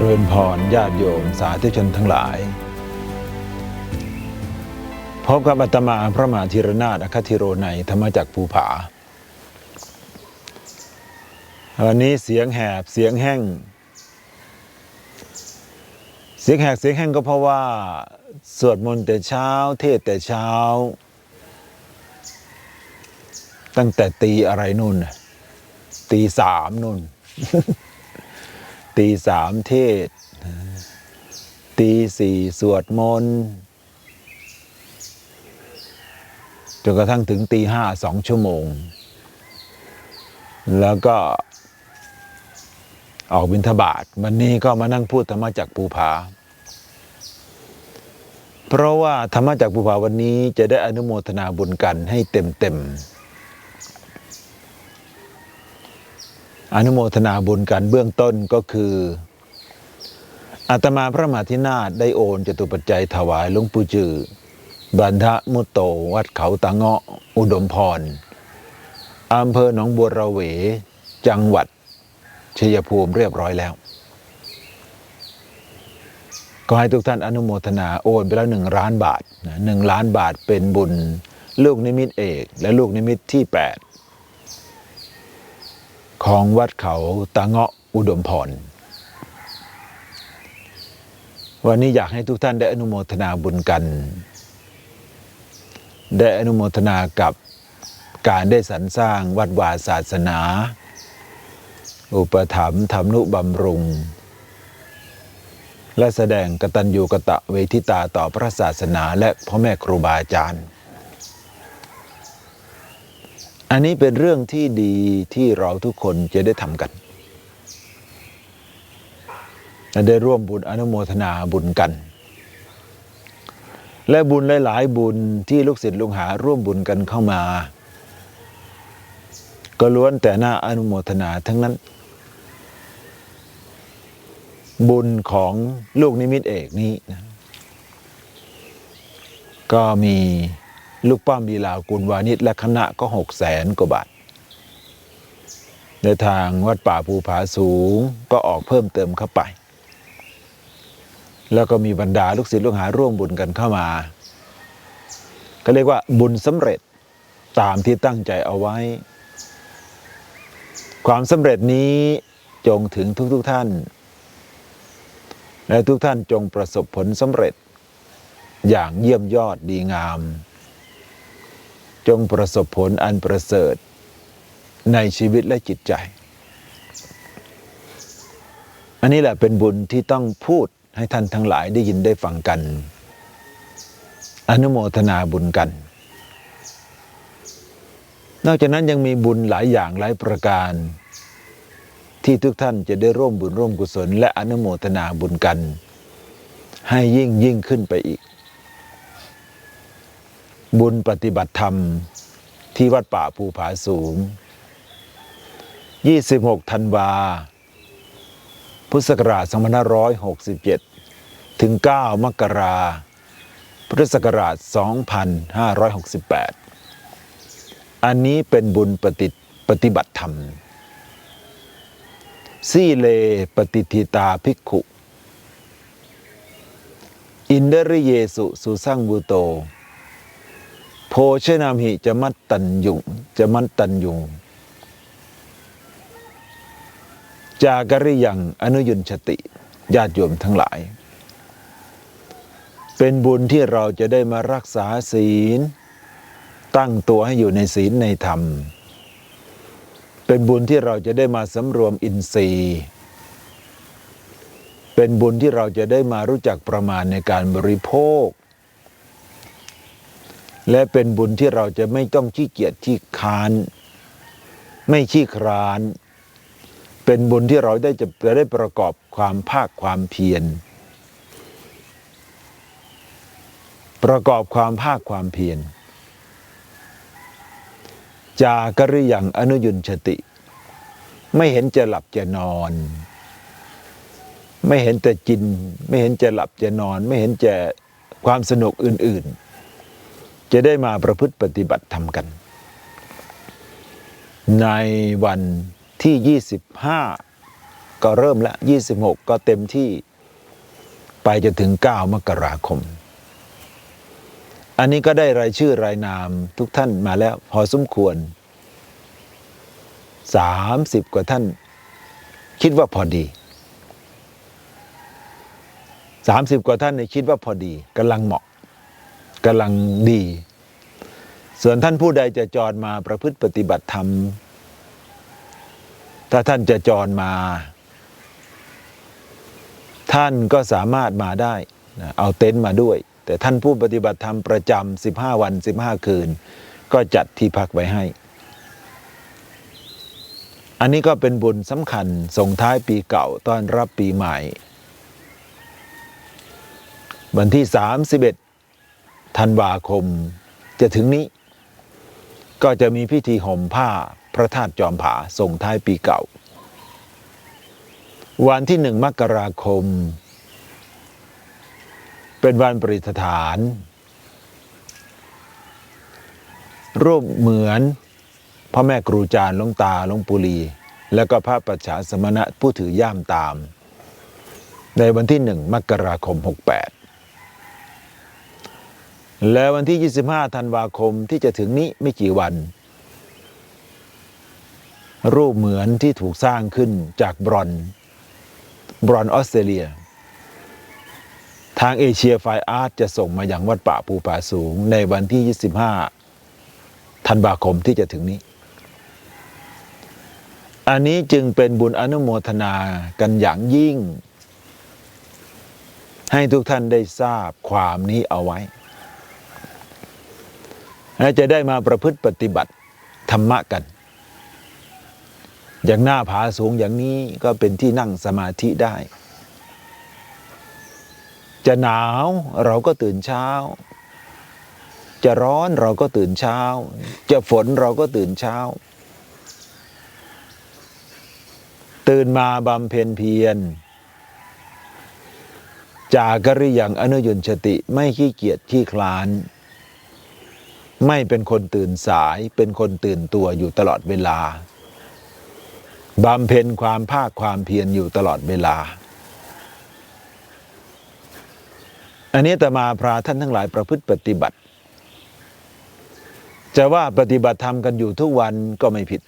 เจริญพรญาติโยมสาธุชนทั้งหลาย พบกับอาตมาพระมหาธีรนาถอคติโรในธรรมจักภูผา วันนี้เสียงแหบเสียงแห้ง เสียงแหบเสียงแห้งก็เพราะว่า สวดมนต์แต่เช้า เทศแต่เช้า ตั้งแต่ตีอะไรนู่นตีสามนู่น ตีสามเทศ ตีสี่สวดมนต์จนกระทั่งถึงตีห้าสองชั่วโมง แล้วก็ออกบิณฑบาตวันนี้ก็มานั่งพูดธรรมจักภูผา เพราะว่าธรรมจักภูผาวันนี้จะได้อนุโมทนาบุญกันให้เต็มเต็ม อนุโมทนาบุญกันเบื้องต้นก็คืออาตมาพระมหาธินาถได้โอนจตุปัจจัยถวายหลวงปู่จือบันทะมุตโตวัดเขาตะเงาะ อุดมพรอำเภอหนองบัวระเว จังหวัดชัยภูมิเรียบร้อยแล้ว ก็ให้ทุกท่านอนุโมทนาโอนไปแล้วหนึ่งล้านบาทหนึ่งล้านบาทเป็นบุญ ลูกนิมิตเอก และลูกนิมิตที่8 ของวัดเขาตาเงาะอุดมพร วันนี้อยากให้ทุกท่านได้อนุโมทนาบุญกัน ได้อนุโมทนากับการได้สรรสร้างวัดวาศาสนา อุปถัมภ์ธรรมนุบำรุง และแสดงกตัญญูกะตะเวทิตาต่อพระศาสนาและพ่อแม่ครูบาอาจารย์ อันนี้เป็นเรื่องที่ดีที่เราทุกคนจะได้ทำกันและได้ร่วมบุญอนุโมทนาบุญกัน และบุญหลาย ๆ บุญที่ลูกศิษย์ลูกหาร่วมบุญกันเข้ามา ก็ล้วนแต่หน่าอนุโมทนาทั้งนั้น บุญของลูกนิมิตเอกนี้นะก็มี ลูกป้อมลีลากุลวานิชและคณะก็หกแสนกว่าบาท ในทางวัดป่าภูผาสูงก็ออกเพิ่มเติมเข้าไป แล้วก็มีบรรดาลูกศิษย์ลูกหาร่วมบุญกันเข้ามาก็เรียกว่าบุญสำเร็จตามที่ตั้งใจเอาไว้ ความสำเร็จนี้จงถึงทุกๆทท่าน และทุกท่านจงประสบผลสำเร็จอย่างเยี่ยมยอดดีงาม จงประสบผลอันประเสริฐในชีวิตและจิตใจ อันนี้แหละเป็นบุญที่ต้องพูดให้ท่านทั้งหลายได้ยินได้ฟังกัน อนุโมทนาบุญกัน นอกจากนั้นยังมีบุญหลายอย่างหลายประการ ที่ทุกท่านจะได้ร่วมบุญร่วมกุศล และอนุโมทนาบุญกัน ให้ยิ่งยิ่งขึ้นไปอีก บุญปฏิบัติธรรมที่วัดป่าภูผาสูง 26 ธันวา พุทธศักราช 2567 ถึง 9 มกราพุทธศักราช 2568 อันนี้เป็นบุญปฏิปฏิบัติธรรม สีเลปฏิทิตาภิกขุ อินเดริเยสุสุสังบุโต โพชนามิจะมัตตัญยุงจะมัตตัญยุง จากริยังอนุยุนชติญาติโยมทั้งหลาย เป็นบุญที่เราจะได้มารักษาศีล ตั้งตัวให้อยู่ในศีลในธรรม เป็นบุญที่เราจะได้มาสำรวมอินทรีย์ เป็นบุญที่เราจะได้มารู้จักประมาณในการบริโภค และเป็นบุญที่เราจะไม่ต้องขี้เกียจขี้คร้าน ไม่ขี้คร้าน เป็นบุญที่เราได้จะได้ประกอบความภาคความเพียร ประกอบความภาคความเพียร จากริยังอนุยุนชติ ไม่เห็นจะหลับจะนอน ไม่เห็นแต่กิน ไม่เห็นจะหลับจะนอน ไม่เห็นจะความสนุกอื่น ๆ จะได้มาประพฤติปฏิบัติธรรมกัน ในวันที่ 25 ก็เริ่มละ 26 ก็เต็มที่ไปจนถึง 9 มกราคม อันนี้ก็ได้รายชื่อรายนามทุกท่านมาแล้วพอสมควร 30 กว่าท่าน คิดว่าพอดี 30 กว่าท่านเนี่ยคิดว่าพอดีกำลังเหมาะ กำลังดี ส่วนท่านผู้ใดจะจรมาประพฤติปฏิบัติธรรม ถ้าท่านจะจรมา ท่านก็สามารถมาได้นะเอาเต็นท์มาด้วย แต่ท่านผู้ปฏิบัติธรรมประจำ15 วัน 15 คืน ก็จัดที่พักไว้ให้ อันนี้ก็เป็นบุญสำคัญส่งท้ายปีเก่าต้อนรับปีใหม่ วันที่ 31 ธันวาคมจะถึงนี้ ก็จะมีพิธีห่มผ้าพระธาตุจอมผาส่งท้ายปีเก่า วันที่หนึ่งมกราคม เป็นวันปริฐาน รูปเหมือนพ่อแม่ครูจารย์หลวงตาหลวงปุรี แล้วก็พระปัจฉาสมณะผู้ถือย่ามตาม ในวันที่หนึ่งมกราคม 68 และวันที่ 25 ธันวาคมที่จะถึงนี้ไม่กี่วัน รูปเหมือนที่ถูกสร้างขึ้นจากบรอน บรอนออสเตรเลีย ทางเอเชียไฟอาร์ตจะส่งมาอย่างวัดป่าภูผาสูงในวันที่ 25 ธันวาคมที่จะถึงนี้ อันนี้จึงเป็นบุญอนุโมทนากันอย่างยิ่ง ให้ทุกท่านได้ทราบความนี้เอาไว้ จะได้มาประพฤติปฏิบัติธรรมะกัน อย่างหน้าผาสูงอย่างนี้ก็เป็นที่นั่งสมาธิได้ จะหนาวเราก็ตื่นเช้า จะร้อนเราก็ตื่นเช้า จะฝนเราก็ตื่นเช้า ตื่นมาบำเพ็ญเพียรจากริยังอนุยุนชติไม่ขี้เกียจขี้คลาน ไม่เป็นคนตื่นสายเป็นคนตื่นตัวอยู่ตลอดเวลาบำเพ็ญความภาคความเพียรอยู่ตลอดเวลา อันนี้แต่มาพราท่านทั้งหลายประพฤติปฏิบัติ จะว่าปฏิบัติธรรมกันอยู่ทุกวันก็ไม่ผิด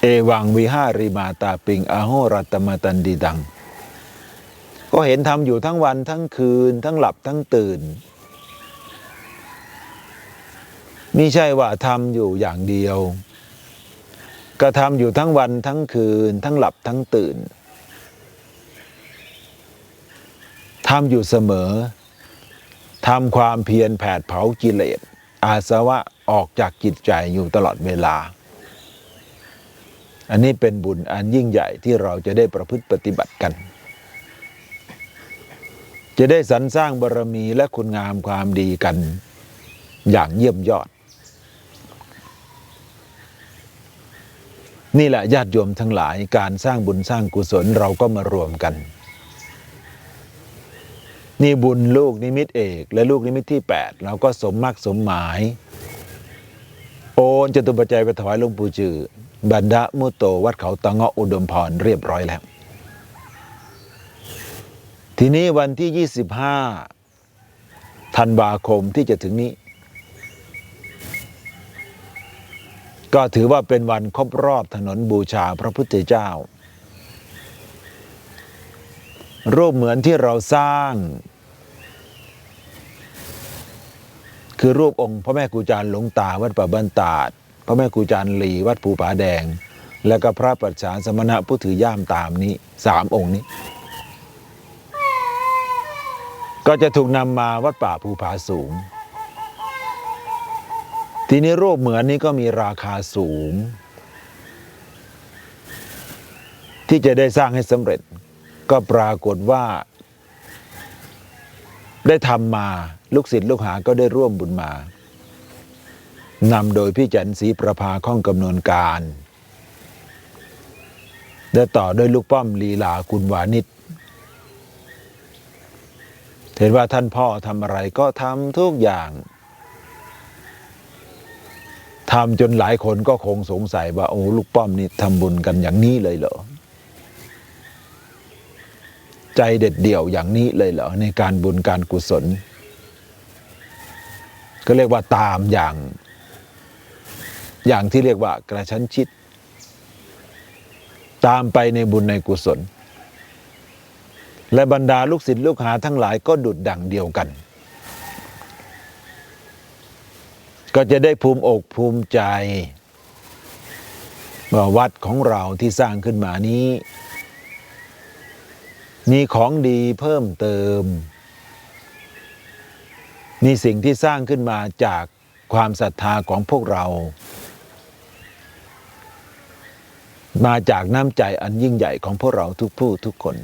เอวังวิหาริมาตาปิงอโหรัตมตันดีดัง ก็เห็นทำอยู่ทั้งวันทั้งคืน ทั้งหลับทั้งตื่น มิใช่ว่าทำอยู่อย่างเดียวก็ทำอยู่ทั้งวันทั้งคืน ทั้งหลับทั้งตื่นทำอยู่เสมอทำความเพียรแผดเผากิเลส อาสวะออกจากจิตใจอยู่ตลอดเวลา อันนี้เป็นบุญอันยิ่งใหญ่ที่เราจะได้ประพฤติปฏิบัติกัน จะได้สรรสร้างบารมีและคุณงามความดีกัน อย่างเยี่ยมยอด นี่แหละญาติโยมทั้งหลายการสร้างบุญสร้างกุศลเราก็มารวมกัน นี่บุญลูกนิมิตเอก และลูกนิมิตที่ 8 เราก็สมมากสมหมาย โอนจตุปัจจัยไปถวายหลวงปู่จือบันดามุโตวัดเขาตะเงาะอุดมพรเรียบร้อยแล้ว ทีนี้วันที่ 25ธันวาคมที่จะถึงนี้ ก็ถือว่าเป็นวันครบรอบถนนบูชาพระพุทธเจ้า รูปเหมือนที่เราสร้าง คือรูปองค์พระแม่กูจาร์หลวงตาวัดป่าบ้านตาด พระแม่กูจารย์ลีวัดภูผาแดง และก็พระปัจฉาสมณะผู้ถือย่ามตามนี้สามองค์นี้ ก็จะถูกนำมาวัดป่าภูผาสูง ทีนี้รูปเหมือนนี้ก็มีราคาสูง ที่จะได้สร้างให้สำเร็จ ก็ปรากฏว่า ได้ทำมาลูกศิษย์ลูกหาก็ได้ร่วมบุญมานำโดยพี่จันศรีประภาข้องกำนวนการและต่อด้วยลูกป้อมลีลาคุณวานิชเห็นว่าท่านพ่อทำอะไรก็ทำทุกอย่าง ทำจนหลายคนก็คงสงสัยว่าโอ้ลูกป้อมนี่ทำบุญกันอย่างนี้เลยเหรอ ใจเด็ดเดี่ยวอย่างนี้เลยเหรอ ในการบุญการกุศล ก็เรียกว่าตามอย่าง อย่างที่เรียกว่ากระชั้นชิด ตามไปในบุญในกุศล และบรรดาลูกศิษย์ลูกหาทั้งหลายก็ดุดดังเดียวกัน ก็จะได้ภูมิอกภูมิใจว่าวัดของเราที่สร้างขึ้นมานี้ มีของดีเพิ่มเติม มีสิ่งที่สร้างขึ้นมาจากความศรัทธาของพวกเรา มาจากน้ำใจอันยิ่งใหญ่ของพวกเราทุกผู้ทุกคน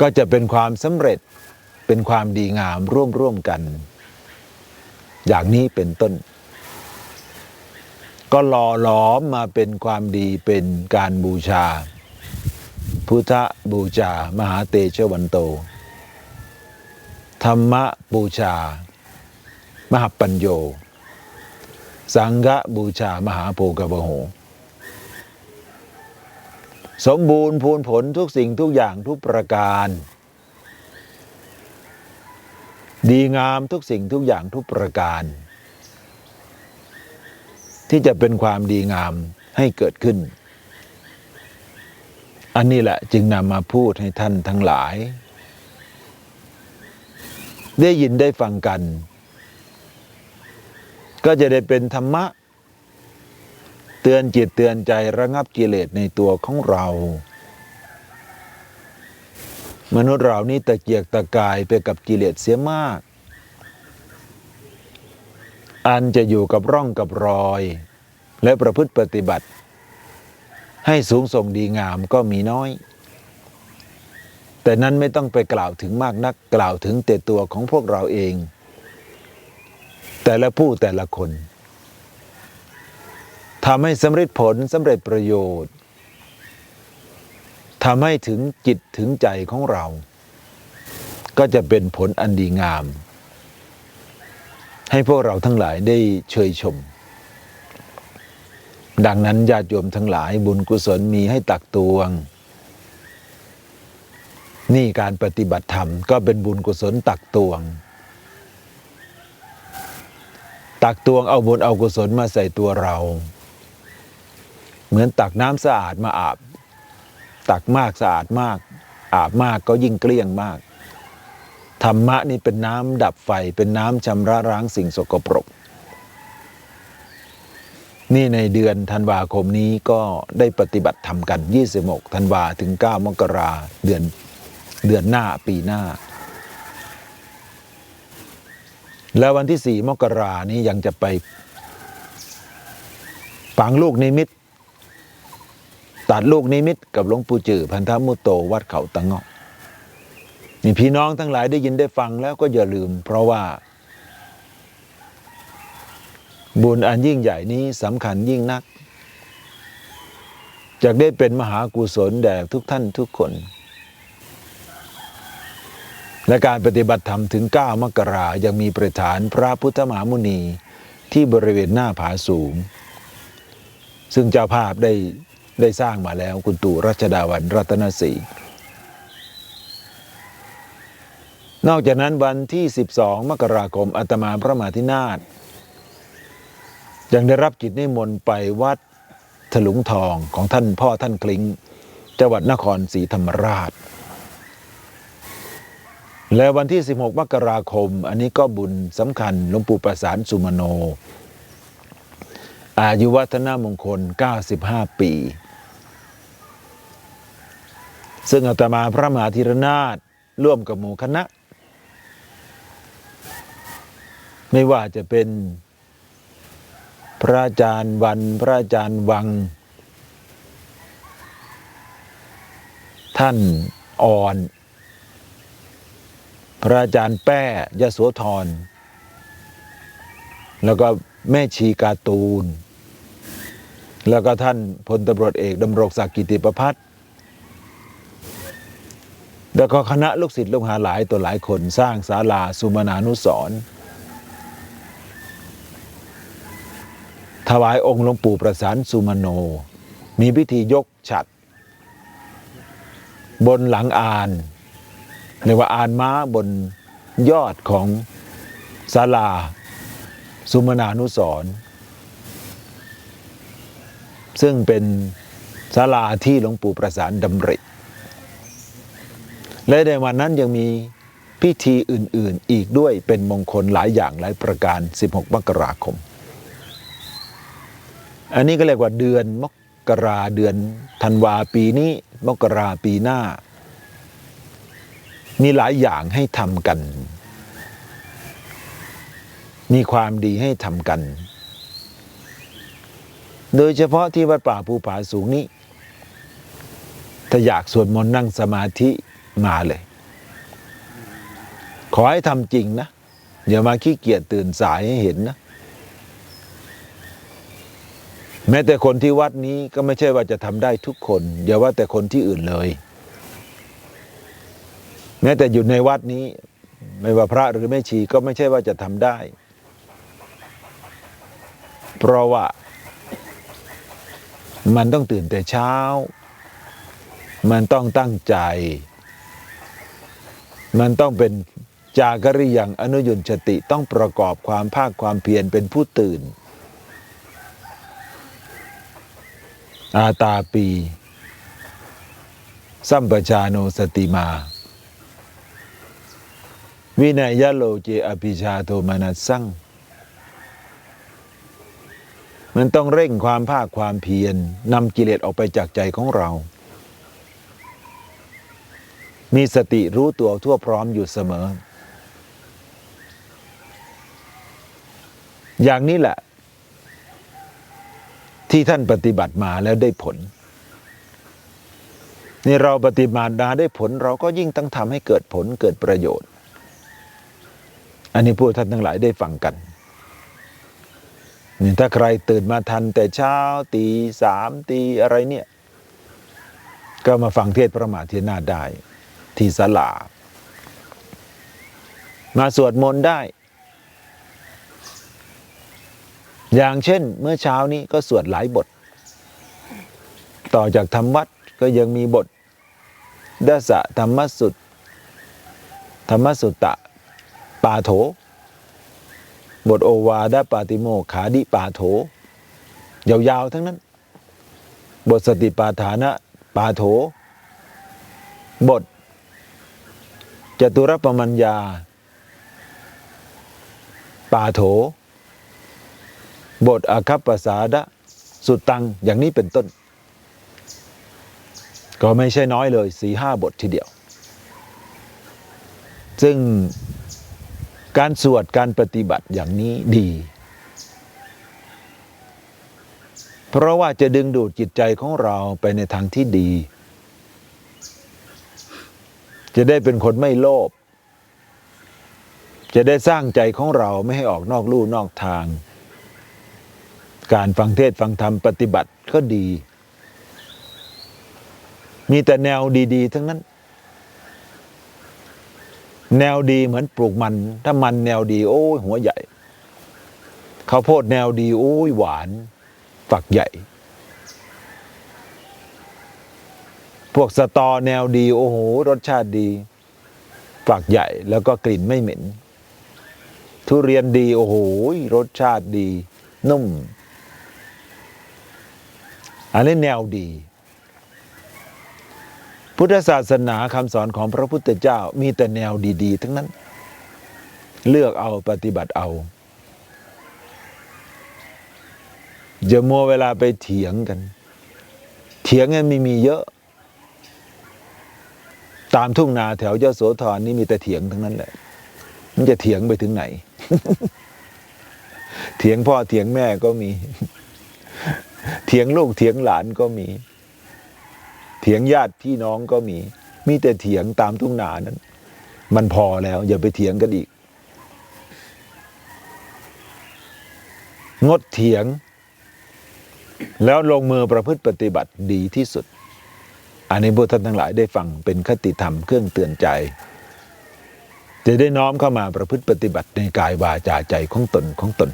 ก็จะเป็นความสำเร็จเป็นความดีงามร่วมร่วมกัน อย่างนี้เป็นต้น ก็หล่อหลอมมาเป็นความดีเป็นการบูชา พุทธบูชามหาเตชวันโต ธรรมบูชา มหาปัญโย สังฆบูชามหาโพกบโหสมบูรณ์พูนผลทุกสิ่งทุกอย่างทุกประการ ดีงามทุกสิ่งทุกอย่างทุกประการ ที่จะเป็นความดีงามให้เกิดขึ้น อันนี้แหละจึงนำมาพูดให้ท่านทั้งหลาย ได้ยินได้ฟังกัน ก็จะได้เป็นธรรมะ เตือนจิตเตือนใจระงับกิเลสในตัวของเรา มนุษย์เรานี่ตะเกียกตะกายไปกับกิเลสเสียมาก อันจะอยู่กับร่องกับรอย และประพฤติปฏิบัติ ให้สูงส่งดีงามก็มีน้อย แต่นั้นไม่ต้องไปกล่าวถึงมากนักกล่าวถึงแต่ตัวของพวกเราเอง แต่ละผู้แต่ละคนทำให้สำเร็จผลสำเร็จประโยชน์ ทำให้ถึงจิตถึงใจของเรา ก็จะเป็นผลอันดีงาม ให้พวกเราทั้งหลายได้เชยชม ดังนั้นญาติโยมทั้งหลายบุญกุศลมีให้ตักตวง นี่การปฏิบัติธรรมก็เป็นบุญกุศลตักตวง ตักตวงเอาบุญเอากุศลมาใส่ตัวเรา เหมือนตักน้ำสะอาดมาอาบ ตักมากสะอาดมาก อาบมากก็ยิ่งเกลี้ยงมาก ธรรมะนี่เป็นน้ำดับไฟเป็นน้ำชำระล้างสิ่งสกปรก นี่ในเดือนธันวาคมนี้ก็ได้ปฏิบัติธรรมกัน 26 ธันวาถึง 9 มกราเดือนเดือนหน้าปีหน้า แล้ววันที่ 4 มกรานี้ยังจะไปฝังลูกนิมิต ตัดลูกนิมิตกับหลวงปู่จือพันธมุตโตวัดเขาตะเงาะนี่พี่น้องทั้งหลายได้ยินได้ฟังแล้วก็อย่าลืม เพราะว่า บุญอันยิ่งใหญ่นี้สำคัญยิ่งนักจะได้เป็นมหากุศลแด่ทุกท่านทุกคน และการปฏิบัติธรรมถึง 9 มกรายังมีประธานพระพุทธมหามุนีที่บริเวณหน้าผาสูง ซึ่งเจ้าภาพได้ ได้สร้างมาแล้วคุณตู่รัชดาวันรัตนศรีนอกจากนั้นวันที่ 12 มกราคมอาตมาพระมหาธินาถยังได้รับกิจนิมนต์ไปวัดถลุงทองของท่านพ่อท่านคลิงจังหวัดนครศรีธรรมราช และวันที่ 16 มกราคม อันนี้ก็บุญสำคัญหลวงปู่ประสานสุมโน อายุวัฒนมงคล 95 ปี ซึ่งอาตมาพระมหาธีรนาถร่วมกับหมู่คณะ ไม่ว่าจะเป็นพระอาจารย์วันพระอาจารย์วัง ท่านอ่อน พระอาจารย์แป้ยโสธร แล้วก็แม่ชีการ์ตูน แล้วก็ท่านพลตำรวจเอกดำรงศักดิ์กิติประพัฒน์ แล้วก็คณะลูกศิษย์ลูกหาหลายตัวหลายคนสร้างศาลาสุมาณานุสรถวายองค์หลวงปู่ประสานสุมโน มีพิธียกฉัด บนหลังอานเรียกว่าอานม้าบนยอดของศาลา สุมนานุสรซึ่งเป็นศาลาที่หลวงปู่ประสานดำริ และในวันนั้นยังมีพิธีอื่น ๆ อีกด้วยเป็นมงคลหลายอย่างหลายประการ 16 มกราคม อันนี้ก็เรียกว่าเดือนมกราเดือนธันวาปีนี้มกราปีหน้า มีหลายอย่างให้ทำกัน มีความดีให้ทำกัน โดยเฉพาะที่วัดป่าภูผาสูงนี้ ถ้าอยากสวดมนต์นั่งสมาธิ มาเลย ขอให้ทำจริงนะ อย่ามาขี้เกียจตื่นสายให้เห็นนะ แม้แต่คนที่วัดนี้ก็ไม่ใช่ว่าจะทำได้ทุกคน อย่าว่าแต่คนที่อื่นเลย แม้แต่อยู่ในวัดนี้ ไม่ว่าพระหรือแม่ชีก็ไม่ใช่ว่าจะทำได้ เพราะว่ามันต้องตื่นแต่เช้า มันต้องตั้งใจ มันต้องเป็นจากริยังอนุยุนชติต้องประกอบความภาคความเพียรเป็นผู้ตื่น อาตาปี สัมปชาโนสติมา วินัยยะโลเจอภิชาโทมนัสสั่งมันต้องเร่งความภาคความเพียรนำกิเลสออกไปจากใจของเรา มีสติรู้ตัวทั่วพร้อมอยู่เสมอ อย่างนี้แหละ ที่ท่านปฏิบัติมาแล้วได้ผล นี่เราปฏิบัติมาได้ผลเราก็ยิ่งต้องทำให้เกิดผลเกิดประโยชน์ อันนี้พูดท่านทั้งหลายได้ฟังกันนี่ถ้าใครตื่นมาทันแต่เช้าตีสามตีอะไรเนี่ย ก็มาฟังเทศน์พระมาเทศนาได้ ที่ศาลา มาสวดมนต์ได้ อย่างเช่นเมื่อเช้านี้ก็สวดหลายบท ต่อจากธรรมวัดก็ยังมีบทดาสะธรรมสุตธรรมสุตตะปาโถ บทโอวาดปาติโมขาดิปาโถ ยาวๆทั้งนั้น บทสติปาฐานะปาโถ บท จตุรปมัญญาปาโถ บทอาคัปปสาดะ สุดตัง อย่างนี้เป็นต้น ก็ไม่ใช่น้อยเลยสี่ห้าบททีเดียว ซึ่งการสวดการปฏิบัติอย่างนี้ดี เพราะว่าจะดึงดูดจิตใจของเราไปในทางที่ดี จะได้เป็นคนไม่โลภจะได้สร้างใจของเราไม่ให้ออกนอกลู่นอกทาง การฟังเทศฟังธรรมปฏิบัติก็ดี มีแต่แนวดี ๆ ทั้งนั้น แนวดีเหมือนปลูกมัน ถ้ามันแนวดี โอ้ยหัวใหญ่ข้าวโพดแนวดี โอ้ยหวาน ฝักใหญ่ พวกสตอแนวดีโอ้โหรสชาติดี ฝักใหญ่แล้วก็กลิ่นไม่เหม็น ทุเรียนดีโอ้โหรสชาติดี นุ่ม อันนี้แนวดี พุทธศาสนาคำสอนของพระพุทธเจ้ามีแต่แนวดี ๆ ทั้งนั้น เลือกเอาปฏิบัติเอาอย่ามัวเวลาไปเถียงกัน เถียงกันมีมีเยอะ ตามทุ่งนาแถวเจ้าโสธรนี่มีแต่เถียงทั้งนั้นแหละ มันจะเถียงไปถึงไหน เถียงพ่อเถียงแม่ก็มี เถียงลูกเถียงหลานก็มี เถียงญาติพี่น้องก็มี มีแต่เถียงตามทุ่งนานั้น มันพอแล้ว อย่าไปเถียงกันอีก งดเถียง แล้วลงมือประพฤติปฏิบัติดีที่สุด อันนี้พวกท่านทั้งหลายได้ฟังเป็นคติธรรมเครื่องเตือนใจ จะได้น้อมเข้ามาประพฤติปฏิบัติในกายวาจาใจของตนของตน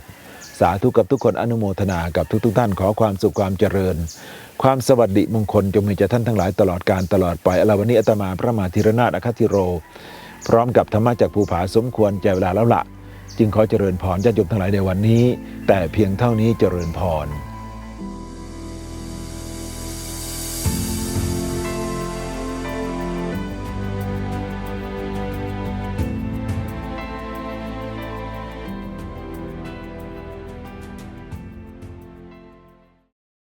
สาธุกับทุกคนอนุโมทนากับทุกๆทท่านขอความสุขความเจริญ ความสวัสดิมงคลจงมีแก่ท่านทั้งหลายตลอดการตลอดไปอละวันนี้อาตมาพระมหาธีรนาถอคติโร พร้อมกับธรรมะจากภูผาสมควรแก่เวลาแล้วละจึงขอเจริญพรญาติโยมทั้งหลายในวันนี้ แต่เพียงเท่านี้เจริญพร